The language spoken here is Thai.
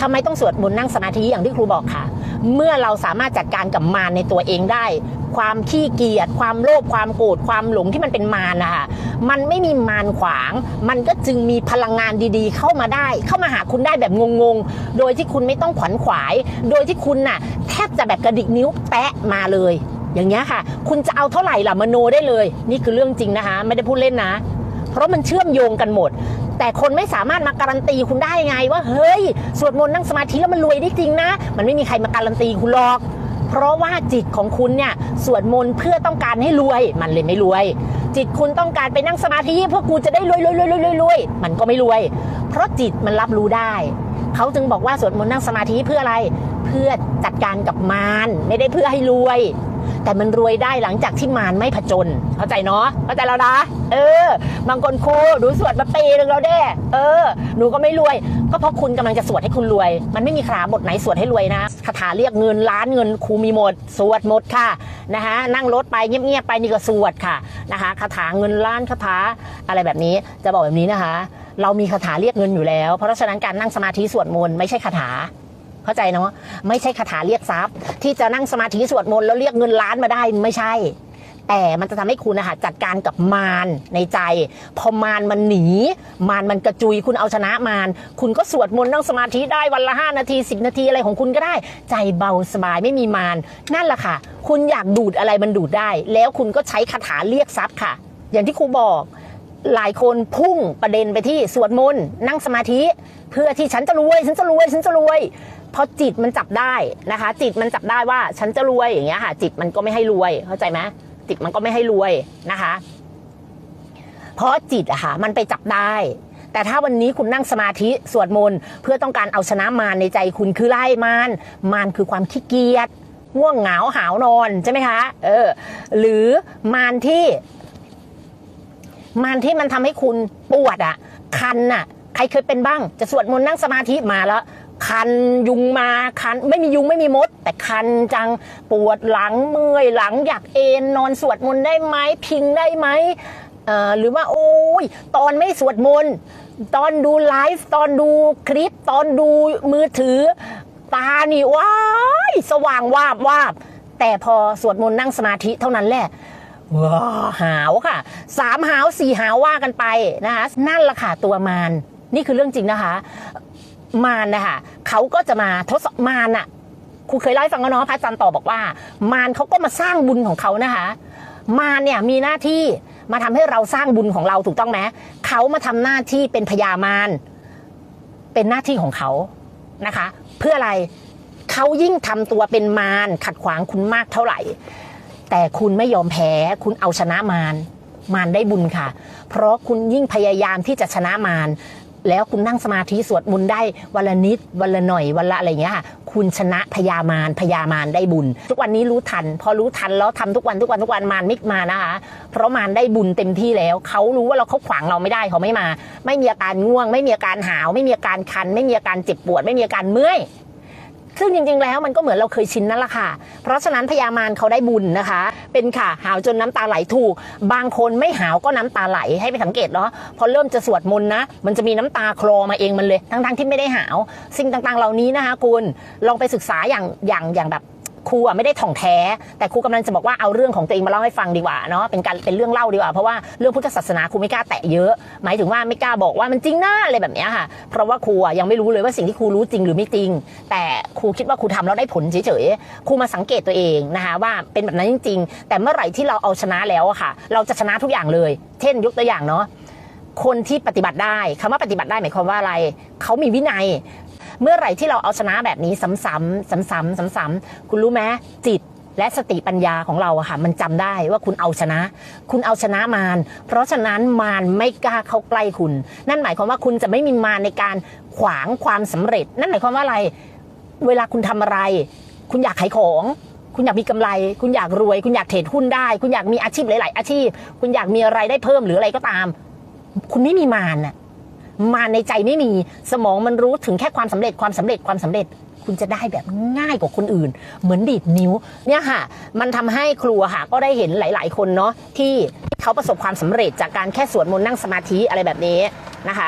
ทำไมต้องสวดมนต์นั่งสมาธิอย่างที่ครูบอกค่ะ เมื่อเราสามารถจัดการกับมารในตัวเองได้ ความขี้เกียจความโลภความโกรธความหลงที่มันเป็นมารนะคะมันไม่มีมารขวาง มันก็จึงมีพลังงานดีๆ เข้ามาได้ เข้ามาหาคุณได้แบบงงๆ โดยที่คุณไม่ต้องขวัญขวาย โดยที่คุณน่ะแทบจะแบบกระดิกนิ้วแปะมาเลย อย่างเงี้ยค่ะ คุณจะเอาเท่าไหร่ล่ะมโนได้เลย นี่คือเรื่องจริงนะคะ ไม่ได้พูดเล่นนะ เพราะมันเชื่อมโยงกันหมด แต่คนไม่สามารถมาการันตีคุณได้ไง ว่าเฮ้ยสวดมนต์นั่งสมาธิแล้วมันรวยได้จริงนะ มันไม่มีใครมาการันตีคุณหรอก เพราะว่าจิตของคุณเนี่ยสวดมนต์เพื่อต้องการให้รวย มันเลยไม่รวย จิตคุณต้องการไปนั่งสมาธิเพื่อกูจะได้รวยรวยรวยรวยรวยรวยมันก็ไม่รวย เพราะจิตมันรับรู้ได้เขาจึงบอกว่าสวดมนต์นั่งสมาธิเพื่ออะไร เพื่อจัดการกับมารไม่ได้เพื่อให้รวย แต่มันรวยได้หลังจากที่มารไม่ผจญเข้าใจเนาะเข้าใจแล้วนะเออบางคนครูหนูสวดมาปีหนึ่งแล้วเด้เออ หนูก็ไม่รวย ก็เพราะคุณกำลังจะสวดให้คุณรวย มันไม่มีคาถาบทไหนสวดให้รวยนะคาถาเรียกเงินล้านเงินครูมีหมด สวดหมดค่ะนะคะนั่งรถไปเงียบๆไปนี่ก็สวดค่ะนะคะคาถาเงินล้านคาถาอะไรแบบนี้จะบอกแบบนี้นะคะ เรามีคาถาเรียกเงินอยู่แล้ว เพราะฉะนั้นการนั่งสมาธิสวดมนต์ไม่ใช่คาถา เข้าใจเนาะไม่ใช่คาถาเรียกทรัพย์ ที่จะนั่งสมาธิสวดมนต์แล้วเรียกเงินล้านมาได้ไม่ใช่ แต่มันจะทำให้คุณนะคะจัดการกับมารในใจ พอมารมันหนี มารมันกระจุยคุณเอาชนะมารคุณก็สวดมนต์นั่งสมาธิได้วันละ 5 นาที 10 นาทีอะไรของคุณก็ได้ ใจเบาสบายไม่มีมารนั่นแหละค่ะ คุณอยากดูดอะไรมันดูดได้ แล้วคุณก็ใช้คาถาเรียกทรัพย์ค่ะ อย่างที่ครูบอกหลายคนพุ่งประเด็นไปที่สวดมนต์นั่งสมาธิ เพื่อที่ฉันจะรวย ฉันจะรวย ฉันจะรวยพอจิตมันจับได้นะคะ จิตมันจับได้ว่าฉันจะรวยอย่างเงี้ยค่ะ จิตมันก็ไม่ให้รวย เข้าใจไหมจิตมันก็ไม่ให้รวยนะคะ เพราะจิตอะค่ะมันไปจับได้ แต่ถ้าวันนี้คุณนั่งสมาธิสวดมนต์เพื่อต้องการเอาชนะมารในใจคุณคือไล่มารมารคือความขี้เกียจง่วงเหงาหาวนอนใช่ไหมคะเออ หรือมารที่มันที่มันทำให้คุณปวดอะคันอะใครเคยเป็นบ้าง จะสวดมนต์นั่งสมาธิมาแล้ว คันยุงมาคันไม่มียุงไม่มีมด แต่คันจังปวดหลังเมื่อยหลังอยากเอนนอนสวดมนต์ได้ไหมพิงได้ไหมหรือว่าโอ้ยตอนไม่สวดมนต์ตอนดูไลฟ์ตอนดูคลิปตอนดูมือถือ ตานี่ว้ายสว่างวาบวาบแต่พอสวดมนต์นั่งสมาธิเท่านั้นแหละว้าหาวค่ะสามหาวสี่หาวว่ากันไปนะคะนั่นละค่ะตัวมารนี่คือเรื่องจริงนะคะ มารนะคะ เขาก็จะมาทดสอบมารน่ะครูเคยเล่าให้ฟังแล้วเนาะพระอาจารย์ต่อบอกว่า มารเขาก็มาสร้างบุญของเขานะคะ มารเนี่ยมีหน้าที่มาทำให้เราสร้างบุญของเราถูกต้องไหมเขามาทำหน้าที่เป็นพญามารเป็นหน้าที่ของเขานะคะ เพื่ออะไรเขายิ่งทำตัวเป็นมารขัดขวางคุณมากเท่าไหร่ แต่คุณไม่ยอมแพ้คุณเอาชนะมารมารได้บุญค่ะ เพราะคุณยิ่งพยายามที่จะชนะมาร แล้วคุณนั่งสมาธิสวดมนต์ได้วันละนิดวันละหน่อยวันละอะไรอย่างเงี้ยค่ะคุณชนะพยามารพยามารได้บุญ ทุกวันนี้รู้ทัน พอรู้ทันแล้วทำทุกวันทุกวันทุกวันมารไม่มานะคะ เพราะมารได้บุญเต็มที่แล้วเขารู้ว่าเราเขาขวางเราไม่ได้เขาไม่มา ไม่มีอาการง่วง ไม่มีอาการหาว ไม่มีอาการคัน ไม่มีอาการเจ็บปวด ไม่มีอาการเมื่อย ซึ่งจริงๆ แล้วมันก็เหมือนเราเคยชินนั่นแหละค่ะ เพราะฉะนั้นพญามารเขาได้บุญนะคะ เป็นค่ะหาวจนน้ำตาไหลถูก บางคนไม่หาวก็น้ำตาไหลให้ไปสังเกตเนาะพอเริ่มจะสวดมนต์นะ มันจะมีน้ำตาคลอมาเองมันเลย ทั้งๆที่ไม่ได้หาว สิ่งต่างๆ เหล่านี้นะคะคุณลองไปศึกษาอย่างอย่างอย่างแบบ ครูอะไม่ได้ถ่องแท้ แต่ครูกำลังจะบอกว่าเอาเรื่องของตัวเองมาเล่าให้ฟังดีกว่าเนาะเป็นการเป็นเรื่องเล่าดีกว่าเพราะว่าเรื่องพุทธศาสนาครูไม่กล้าแตะเยอะ หมายถึงว่าไม่กล้าบอกว่ามันจริงหนะอะไรแบบนี้ค่ะ เพราะว่าครูอะยังไม่รู้เลยว่าสิ่งที่ครูรู้จริงหรือไม่จริง แต่ครูคิดว่าครูทำแล้วได้ผลเฉยๆครูมาสังเกตตัวเองนะคะว่าเป็นแบบนั้นจริง ๆ แต่เมื่อไหร่ที่เราเอาชนะแล้วค่ะ เราจะชนะทุกอย่างเลย เช่น ยกตัวอย่างเนาะคนที่ปฏิบัติได้คำว่าปฏิบัติได้หมายความว่าอะไร เขามีวินัย เมื่อไหร่ที่เราเอาชนะแบบนี้ซ้ำๆซ้ำๆซ้ำๆคุณรู้ไหมจิตและสติปัญญาของเราอะค่ะมันจำได้ว่าคุณเอาชนะ คุณเอาชนะมารเพราะฉะนั้นมารไม่กล้าเข้าใกล้คุณ นั่นหมายความว่าคุณจะไม่มีมารในการขวางความสำเร็จ นั่นหมายความว่าอะไร เวลาคุณทำอะไร คุณอยากขายของ คุณอยากมีกำไร คุณอยากรวย คุณอยากเทรดหุ้นได้ คุณอยากมีอาชีพหลาย ๆ อาชีพ คุณอยากมีอะไรได้เพิ่มหรืออะไรก็ตาม คุณไม่มีมารน่ะ มาในใจไม่มีสมองมันรู้ถึงแค่ความสำเร็จความสำเร็จความสำเร็จ คุณจะได้แบบง่ายกว่าคนอื่น เหมือนดีดนิ้วเนี่ยค่ะ มันทำให้ครูอะค่ะก็ได้เห็นหลาย ๆ คนเนาะที่เขาประสบความสำเร็จจากการแค่สวดมนต์นั่งสมาธิอะไรแบบนี้นะคะ